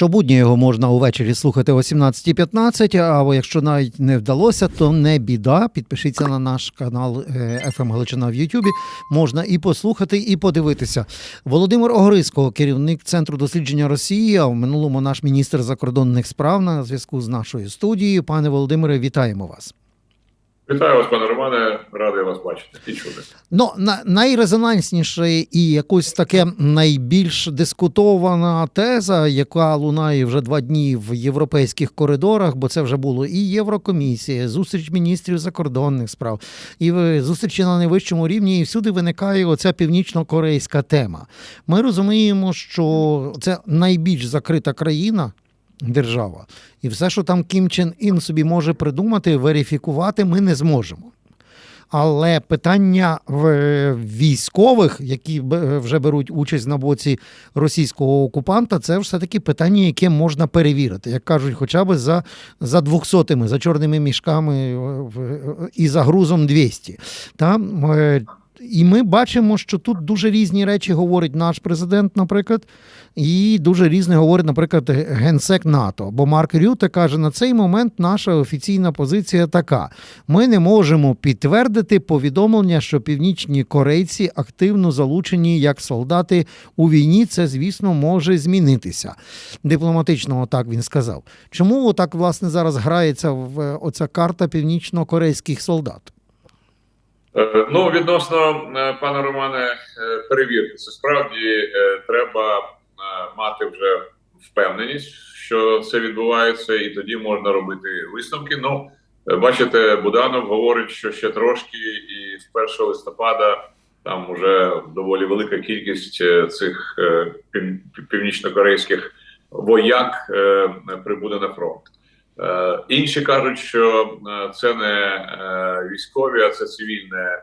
Щобудня його можна увечері слухати о 17.15, або якщо навіть не вдалося, то не біда. Підпишіться на наш канал е, FM Галичина в Ютубі. Можна і послухати, і подивитися. Володимир Огризко, керівник Центру дослідження Росії, а в минулому наш міністр закордонних справ на зв'язку з нашою студією. Пане Володимире, вітаємо вас. Вітаю вас, пане Романе, радий вас бачити і чути. Ну, на, найрезонансніше і якось таке найбільш дискутована теза, яка лунає вже два дні в європейських коридорах, бо це вже було і Єврокомісія, зустріч міністрів закордонних справ, і зустрічі на найвищому рівні, і всюди виникає оця північно-корейська тема. Ми розуміємо, що це найбільш закрита країна. Держава, і все, що там Кім Чен Ін собі може придумати, верифікувати, ми не зможемо. Але питання в- військових, які б- вже беруть участь на боці російського окупанта, це все-таки питання, яке можна перевірити, як кажуть, хоча б за, за 200, за чорними мішками е, і за грузом 200. Там, е, і ми бачимо, що тут дуже різні речі говорить наш президент, наприклад, і дуже різне говорить, наприклад, генсек НАТО. Бо Марк Рюте каже, на цей момент наша офіційна позиція така: ми не можемо підтвердити повідомлення, що північні корейці активно залучені як солдати у війні. Це, звісно, може змінитися. Дипломатично, так він сказав. Чому отак, власне, зараз грається в оця карта північно-корейських солдат? Е, Ну, відносно е, пане Романе, е, перевірки. Це справді треба мати вже впевненість, що це відбувається, і тоді можна робити висновки. Ну, бачите, Буданов говорить, що ще трошки, і з 1 листопада там вже доволі велика кількість цих пів- північнокорейських вояк прибуде на фронт. Е, Інші кажуть, що е, це не е, військові, а це цивільне,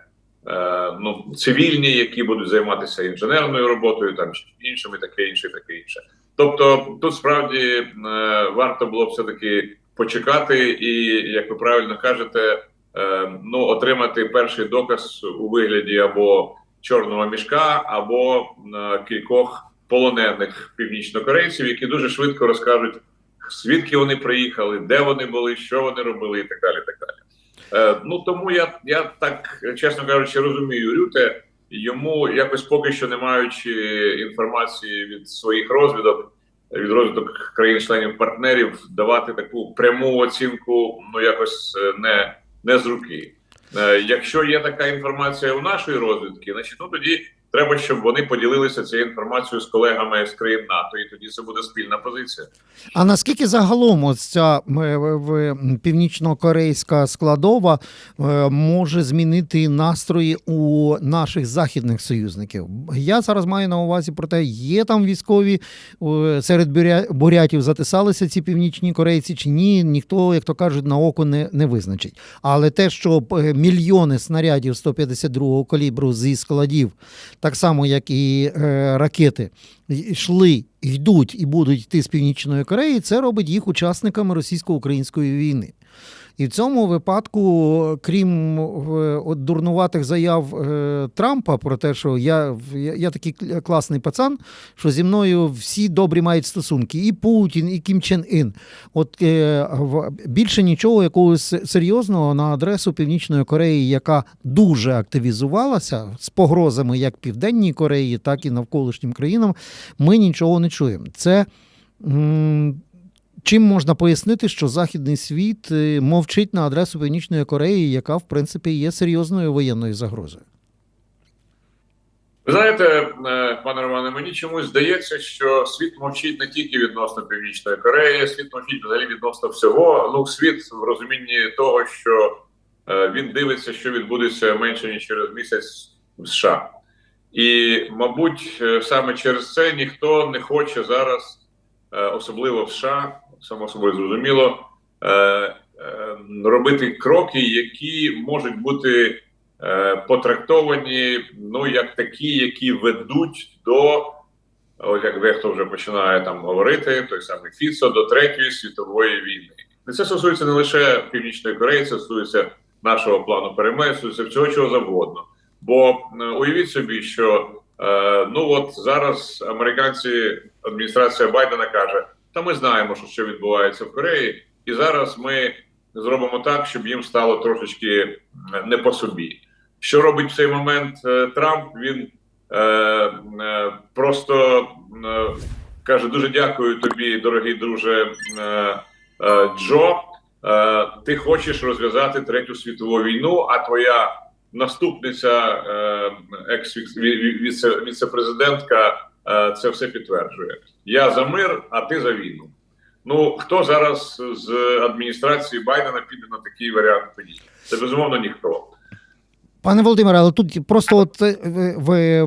ну цивільні, які будуть займатися інженерною роботою, там іншими, таке інше, таке інше. Тобто, тут справді варто було все таки почекати, і як ви правильно кажете, ну отримати перший доказ у вигляді або чорного мішка, або кількох полонених північнокорейців, які дуже швидко розкажуть звідки вони приїхали, де вони були, що вони робили, і так далі. Так далі. Е, ну тому я, я так чесно кажучи, розумію Рюте. Йому якось поки що не маючи інформації від своїх розвідок, від розвідок країн-членів партнерів, давати таку пряму оцінку ну якось е, не, не з руки. Е, якщо є така інформація у нашої розвідки, значить ну тоді треба, щоб вони поділилися цією інформацією з колегами з країн НАТО, і тоді це буде спільна позиція. А наскільки загалом ось ця е, північно-корейська складова е, може змінити настрої у наших західних союзників? Я зараз маю на увазі про те, є там військові е, серед бурятів затисалися ці північні корейці чи ні, ніхто, як то кажуть, на око не, не визначить. Але те, що мільйони снарядів 152-го калібру зі складів, так само як і е, ракети, йшли, йдуть і будуть йти з Північної Кореї, це робить їх учасниками російсько-української війни. І в цьому випадку, крім е, от дурнуватих заяв е, Трампа про те, що я, я, такий кл- класний пацан, що зі мною всі добрі мають стосунки, і Путін, і Кім Чен Ін. От е, більше нічого якогось серйозного на адресу Північної Кореї, яка дуже активізувалася з погрозами як Південній Кореї, так і навколишнім країнам, ми нічого не чуємо. Це чим можна пояснити, що західний світ е, мовчить на адресу Північної Кореї, яка в принципі є серйозною воєнною загрозою. Ви знаєте, е, пане Романе, мені чомусь здається, що світ мовчить не тільки відносно Північної Кореї, світ мовчить взагалі відносно всього. Ну, світ в розумінні того, що е, він дивиться, що відбудеться менше ніж через місяць в США. І, мабуть, саме через це ніхто не хоче зараз, особливо в США, само собою зрозуміло, е, е, робити кроки, які можуть бути е, потрактовані ну як такі, які ведуть до ось як дехто вже починає там говорити, той самий Фіцо, до третьої світової війни. І це стосується не лише Північної Кореї, це стосується нашого плану перемир'я, стосується всього чого завгодно. Бо е, уявіть собі, що е, ну от зараз американці, адміністрація Байдена каже: Та ми знаємо, що, що відбувається в Кореї, і зараз ми зробимо так, щоб їм стало трошечки е, не по собі. Що робить в цей момент е, Трамп? Він е, е, просто е, каже: дуже дякую тобі, дорогий друже е, е, Джо. Е, ти хочеш розв'язати третю світову війну, а твоя наступниця, е, екс віце- віце-президентка, е, це все підтверджує. Я за мир, а ти за війну. Ну хто зараз з адміністрації Байдена піде на такий варіант подій? Це безумовно ніхто. Пане Володимире, але тут просто от е, ви, ви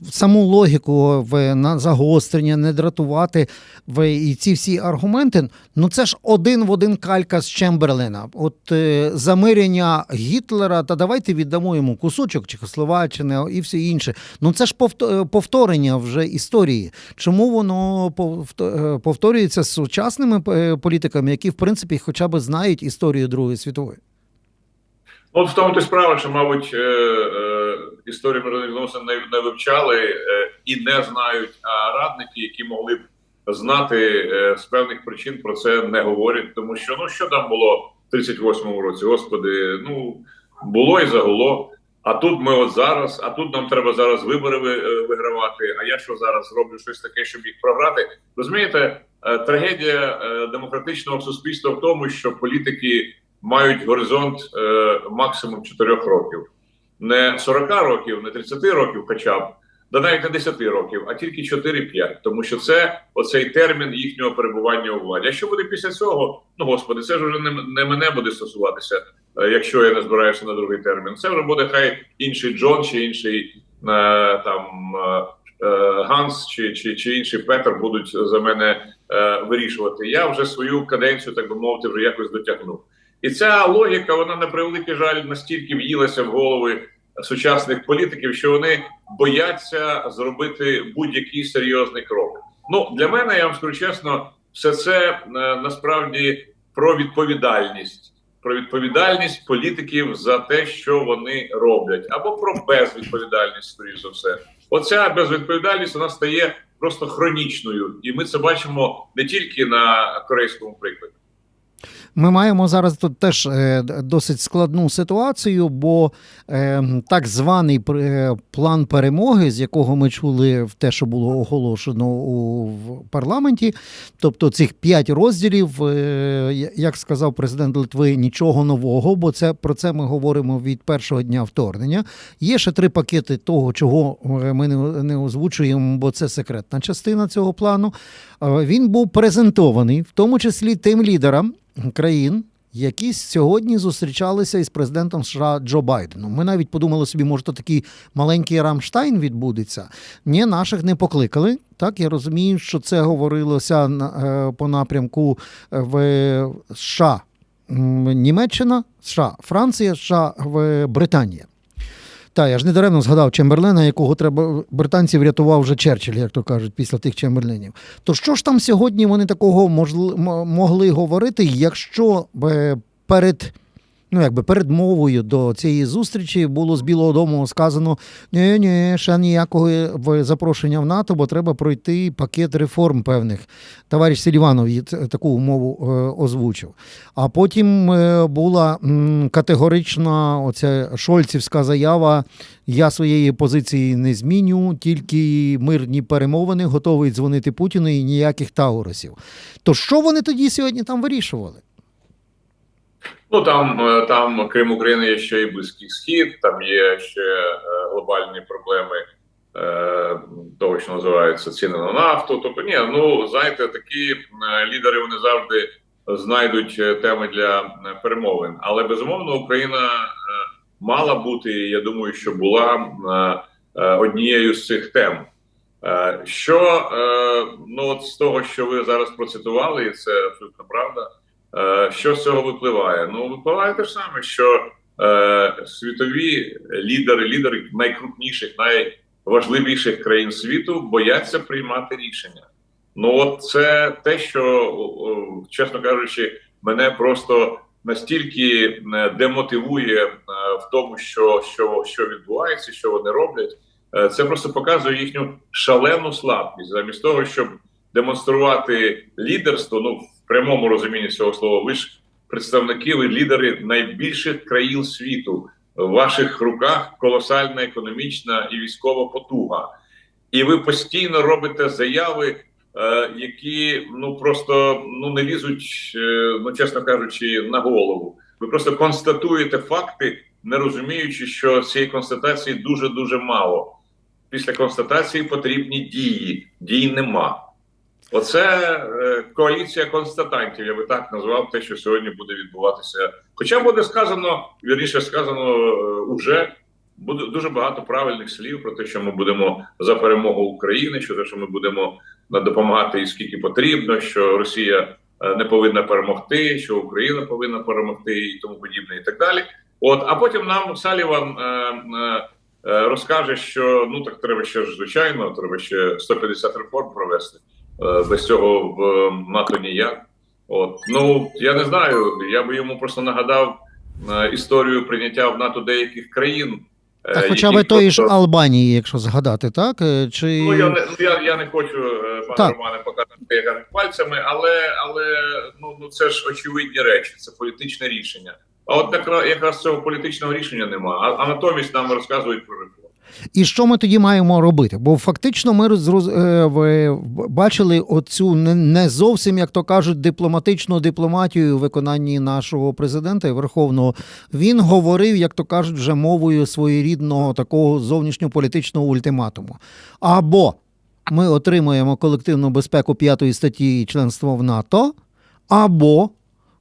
в саму логіку в на загострення, не дратувати в і ці всі аргументи. Ну це ж один в один калька з Чемберлена. От е, замирення Гітлера, та давайте віддамо йому кусочок Чехословаччини і все інше. Ну це ж е, повторення вже історії. Чому воно е, повторюється з сучасними е, політиками, які в принципі хоча б знають історію Другої світової? От в тому то справа, що, мабуть, е, е, історію міжнародних відносин не, не вивчали е, і не знають, а радники, які могли б знати е, з певних причин про це не говорять, тому що ну що там було в 38-му році, господи, ну було і загуло. А тут ми от зараз, а тут нам треба зараз вибори ви- е, вигравати. А я що зараз роблю щось таке, щоб їх програти? Розумієте, е, трагедія е, демократичного суспільства в тому, що політики мають горизонт е, максимум 4 років, не 40 років, не 30 років, хоча б, да навіть не 10 років, а тільки 4-5. Тому що це оцей термін їхнього перебування у владі. А що буде після цього? Ну господи, це ж вже не, не мене буде стосуватися, е, якщо я не збираюся на другий термін. Це вже буде хай інший Джон чи інший е, там. е, е, Ганс чи, чи, чи інший Петр будуть за мене е, вирішувати. Я вже свою каденцію, так би мовити, вже якось дотягнув. І ця логіка, вона на превеликий жаль настільки в'їлася в голови сучасних політиків, що вони бояться зробити будь-який серйозний крок. Ну для мене я вам скажу чесно, все це е, насправді про відповідальність. Про відповідальність політиків за те, що вони роблять, або про безвідповідальність, скоріш за все. Оця безвідповідальність вона стає просто хронічною, і ми це бачимо не тільки на корейському прикладі. Ми маємо зараз тут теж е, досить складну ситуацію, бо е, так званий е, план перемоги, з якого ми чули в те, що було оголошено у парламенті, тобто цих п'ять розділів, як сказав президент Литви, нічого нового, бо це про це ми говоримо від першого дня вторгнення. Є ще три пакети того, чого ми не, озвучуємо, бо це секретна частина цього плану. Він був презентований, в тому числі тим лідерам країн, які сьогодні зустрічалися із президентом США Джо Байденом. Ми навіть подумали собі, може, то такий маленький Рамштайн відбудеться. Ні, наших не покликали. Так, я розумію, що це говорилося е, по напрямку е, в США. Німеччина, США, Франція, США, в Британія. Так, я ж не даремно згадав Чемберлена, якого треба британців рятував вже Черчилль, як то кажуть, після тих Чемберленів. То що ж там сьогодні вони такого могли говорити, якщо е, перед. Ну, якби перед мовою до цієї зустрічі було з Білого Дому сказано: ні, ні, ще ніякого запрошення в НАТО, бо треба пройти пакет реформ певних. Товариш Селіванов таку умову е, озвучив. А потім е, була категорична оця шольцівська заява: я своєї позиції не зміню, тільки мирні перемовини, готовий дзвонити Путіну і ніяких таурусів. То що вони тоді сьогодні там вирішували? Ну там, е, там, крім України, є ще і Близький Схід, там є ще е, глобальні проблеми е, того, що називається ціни на нафту. Тобто, ні, ну знаєте, такі лідери вони завжди знайдуть теми для перемовин. Але безумовно Україна мала бути, я думаю, що була однією з цих тем. Що ну от з того, що ви зараз процитували, і це абсолютно правда. Е, Що з цього випливає? Ну випливає те ж саме, що е, світові лідери, лідери найкрупніших, найважливіших країн світу бояться приймати рішення. Ну от це те, що чесно кажучи, мене просто настільки е, демотивує в тому, що, що, що відбувається, що вони роблять. Це просто показує їхню шалену слабкість, замість того, щоб демонструвати лідерство. Ну прямому розумінні цього слова. Ви ж представники, ви лідери найбільших країн світу. В ваших руках колосальна економічна і військова потуга, і ви постійно робите заяви, е, які ну просто ну не лізуть, е, ну чесно кажучи, на голову. Ви просто констатуєте факти, не розуміючи, що цієї констатації дуже дуже мало. Після констатації потрібні дії. Дій нема. Оце е, коаліція констатантів, я би так назвав те, що сьогодні буде відбуватися. Хоча буде сказано, вірніше сказано е, уже буде дуже багато правильних слів про те, що ми будемо за перемогу України, що те, що ми будемо допомагати і скільки потрібно, що Росія е, не повинна перемогти, що Україна повинна перемогти, і тому подібне, і так далі. От, а потім нам Саліван розкаже, що ну так треба ще ж звичайно, треба ще 150 реформ провести. Е, Без цього в НАТО ніяк. От ну я не знаю. Я би йому просто нагадав е, історію прийняття в НАТО деяких країн. е, Та хоча б тої ж Албанії, якщо згадати, так? Чи... Ну я не ну, я, я не хочу, пане Так. Романе, показати пальцями, але але ну, ну це ж очевидні речі, це політичне рішення. А от якраз, якраз цього політичного рішення нема. А, а натомість нам розказують про реформу. І що ми тоді маємо робити? Бо фактично ми розроз... е, бачили оцю не, зовсім, як то кажуть, дипломатичну дипломатію у виконанні нашого президента верховного. Він говорив, як то кажуть, вже мовою своєрідного такого зовнішньополітичного ультиматуму. Або ми отримуємо колективну безпеку п'ятої статті членства в НАТО, або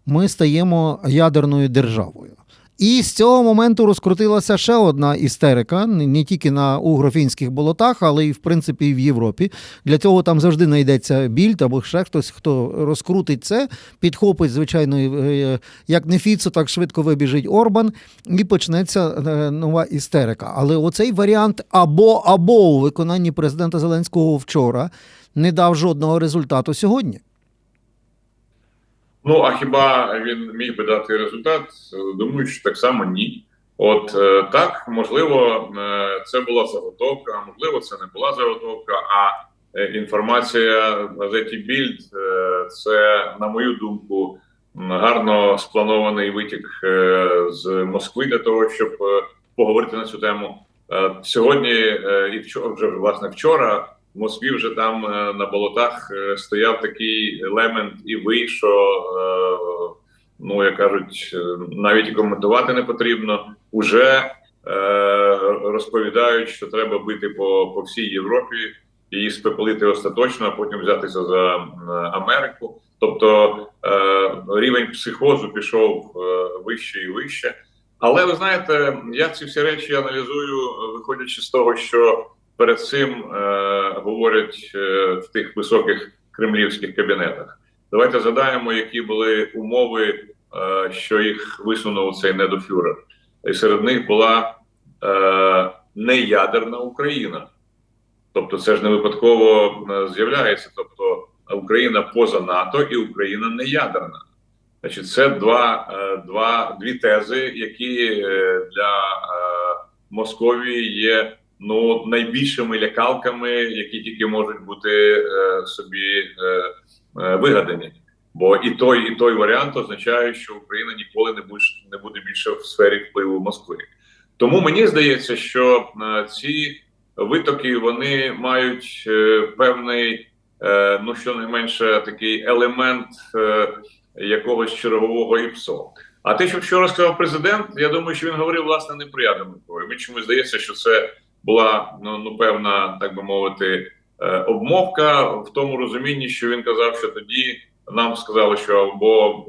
ми стаємо ядерною державою. І з цього моменту розкрутилася ще одна істерика, не тільки на угрофінських болотах, але й в принципі в Європі. Для цього там завжди знайдеться більд або ще хтось, хто розкрутить це, підхопить, звичайно, е, як не Фіцо, так швидко вибіжить Орбан, і почнеться е, нова істерика. Але оцей варіант або або у виконанні президента Зеленського вчора не дав жодного результату сьогодні. Ну а хіба він міг би дати результат? Думаю, що так само ні. От е, так, можливо, е, це була заготовка, можливо, це не була заготовка. А е, інформація газеті Більд це, на мою думку, гарно спланований витік з Москви для того, щоб поговорити на цю тему. Сьогодні і вчора, вже власне вчора в Москві вже там е, на болотах е, стояв такий елемент і ви, що е, ну як кажуть, навіть коментувати не потрібно. Уже розповідають, що треба бити по, по всій Європі і спепелити остаточно, а потім взятися за Америку. Тобто рівень психозу пішов вище і вище. Але ви знаєте, я ці всі речі аналізую, виходячи з того, що перед цим е, говорять е, в тих високих кремлівських кабінетах. Давайте згадаємо, які були умови, е, що їх висунув цей недофюрер. І серед них була е, неядерна Україна. Тобто, це ж не випадково е, з'являється. Тобто Україна поза НАТО і Україна не ядерна. Значить, це два, е, два дві тези, які е, для Московії є ну найбільшими лякалками, які тільки можуть бути е, собі е, е, вигадані. Bо і той, і той варіант означає, що Україна ніколи не буде не буде більше в сфері впливу Москви. Тому мені здається, що е, ці витоки вони мають е, певний, е, ну щонайменше такий елемент е, якогось чергового ІПСО. А те, що вчора сказав президент, я думаю, що він говорив власне не про ядерну чомусь здається, що це була ну, ну певна, так би мовити, е, обмовка в тому розумінні, що він казав, що тоді нам сказали, що або,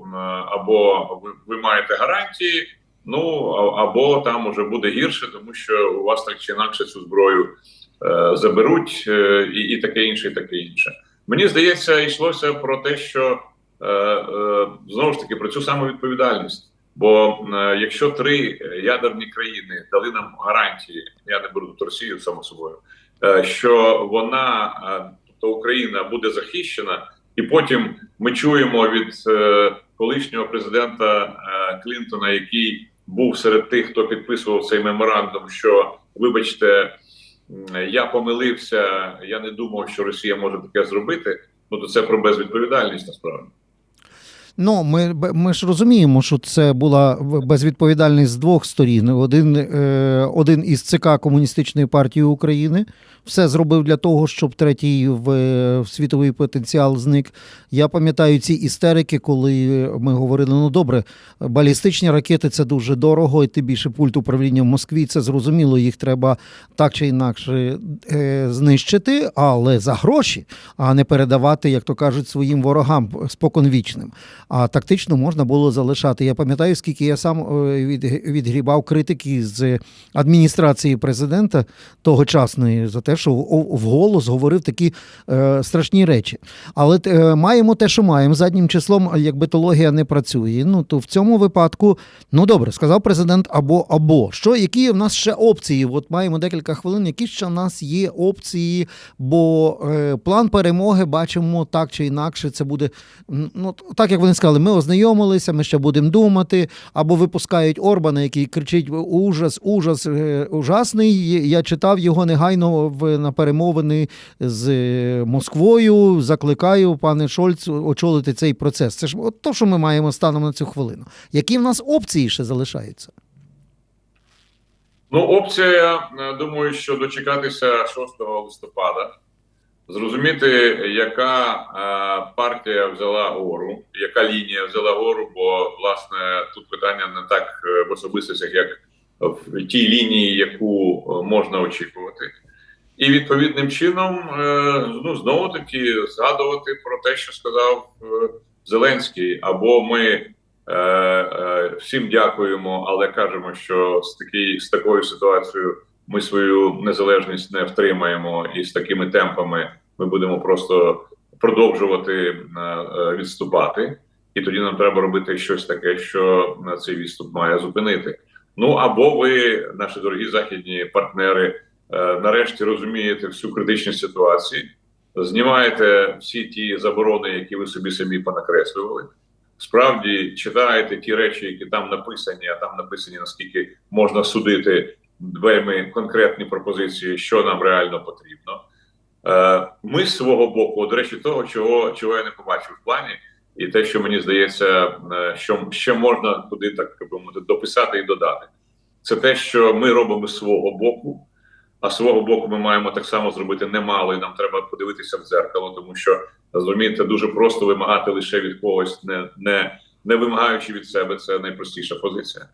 або ви, маєте гарантії, ну або там уже буде гірше, тому що у вас так чи інакше цю зброю е, заберуть, е, і, і таке інше, і таке інше. Мені здається, йшлося про те, що е, е, знову ж таки про цю саму відповідальність. Бо е, якщо три ядерні країни дали нам гарантії, я не беру тут Росію само собою, е, що вона, е, тобто Україна, буде захищена, і потім ми чуємо від е, колишнього президента е, Клінтона, який був серед тих, хто підписував цей меморандум, що вибачте, я помилився, я не думав, що Росія може таке зробити. ну то це про безвідповідальність насправді. Ну, ми, ми ж розуміємо, що це була безвідповідальність з двох сторін. Один, е, один із ЦК Комуністичної партії України все зробив для того, щоб третій в, в світовий потенціал зник. Я пам'ятаю ці істерики, коли ми говорили: ну добре, балістичні ракети це дуже дорого, і тим більше пульт управління в Москві. Це зрозуміло, їх треба так чи інакше е, знищити, але за гроші, а не передавати, як то кажуть, своїм ворогам споконвічним. А тактично можна було залишати. Я пам'ятаю, скільки я сам е, від, відгрібав критики з адміністрації президента тогочасної за те, що вголос говорив такі е, страшні речі. Але е, маємо те, що маємо. Заднім числом, як битологія не працює. Ну то в цьому випадку, ну добре, сказав президент або або що, які в нас ще опції? От маємо декілька хвилин. Які ще в нас є опції? Бо е, план перемоги бачимо так чи інакше. Це буде ну так, як вони сказали, ми ознайомилися, ми ще будемо думати. Або випускають Орбана, який кричить ужас, ужас, е, ужасний. Я читав його негайно в на перемовини з е, Москвою. Закликаю пане Шольц очолити цей процес. Це ж от то, що ми маємо станом на цю хвилину. Які в нас опції ще залишаються? Ну, опція, е, думаю, що дочекатися 6 листопада, зрозуміти, яка е, партія взяла гору, яка лінія взяла гору, бо власне тут питання не так е, в особистостях, як в тій лінії, яку е, можна очікувати. І відповідним чином ну знову таки згадувати про те, що сказав Зеленський, або ми всім дякуємо, але кажемо, що з такий, з такою ситуацією ми свою незалежність не втримаємо, і з такими темпами ми будемо просто продовжувати е, відступати. І тоді нам треба робити щось таке, що на цей відступ має зупинити. Ну або ви, наші дорогі західні партнери, е, нарешті розумієте всю критичність ситуації, знімаєте всі ті заборони, які ви собі самі понакреслювали. Справді читаєте ті речі, які там написані, а там написані наскільки можна судити вельми конкретні пропозиції, що нам реально потрібно. Е, Ми з свого боку, до речі, того, чого, чого я не побачив в плані, і те, що мені здається, е, що ще можна туди так би мовити, дописати і додати, це те, що ми робимо з свого боку. А з свого боку, ми маємо так само зробити немало, і нам треба подивитися в дзеркало, тому що розумієте, дуже просто вимагати лише від когось, не, не, не вимагаючи від себе, це найпростіша позиція.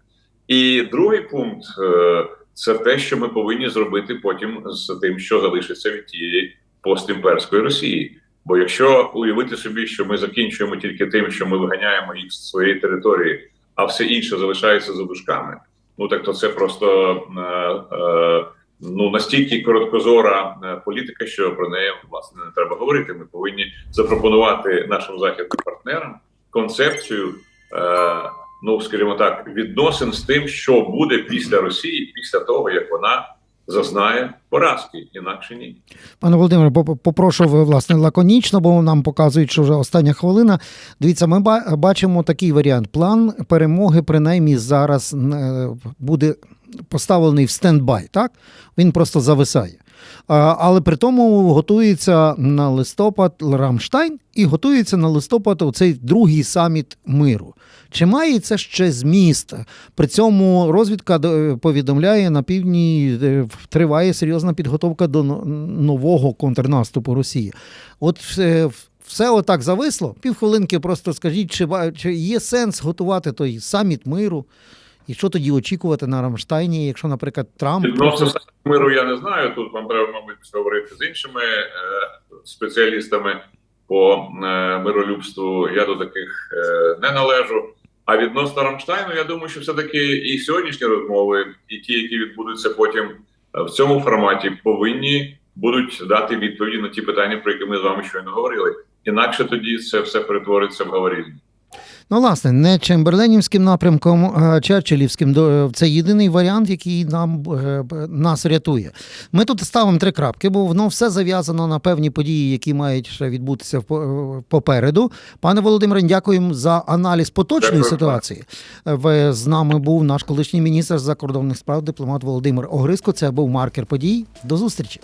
І другий пункт е, це те, що ми повинні зробити потім з тим, що залишиться від тієї постімперської Росії. Бо якщо уявити собі, що ми закінчуємо тільки тим, що ми виганяємо їх з своєї території, а все інше залишається за дужками, ну так то це просто е, е, ну настільки короткозора е, політика, що про неї власне не треба говорити. Ми повинні запропонувати нашим західним партнерам концепцію. Е, Ну, скажімо так, відносин з тим, що буде після Росії, після того як вона зазнає поразки, інакше ні. Пане Володимире, попрошу власне лаконічно, бо нам показують, що вже остання хвилина. Дивіться, ми ба- бачимо такий варіант. План перемоги, принаймні, зараз е, буде поставлений в стендбай. Так він просто зависає. А, Але при тому готується на листопад Рамштайн і готується на листопад оцей другий саміт миру. Чи має це ще зміст? При цьому розвідка е, повідомляє на півдні е, триває серйозна підготовка до нового контрнаступу Росії. От все отак зависло. Півхвилинки просто скажіть, чи є сенс готувати той саміт миру? І що тоді очікувати на Рамштайні, якщо, наприклад, Трамп Відносно самого миру я не знаю. Тут вам треба, мабуть, говорити з іншими е, спеціалістами по е, миролюбству. Я до таких е, не належу. А відносно Рамштайну, я думаю, що все-таки і сьогоднішні розмови, і ті, які відбудуться потім е, в цьому форматі, повинні будуть дати відповіді на ті питання, про які ми з вами щойно говорили. Інакше тоді це все перетвориться в говорільню. Ну, власне, не Чемберленівським напрямком, а Черчиллівським. Це єдиний варіант, який нам е, нас рятує. Ми тут ставимо три крапки, бо воно все зав'язано на певні події, які мають ще відбутися в попереду. Пане Володимире, дякуємо за аналіз поточної Дякую. ситуації. Ви з нами був наш колишній міністр закордонних справ, дипломат Володимир Огриско. Це був маркер подій. До зустрічі.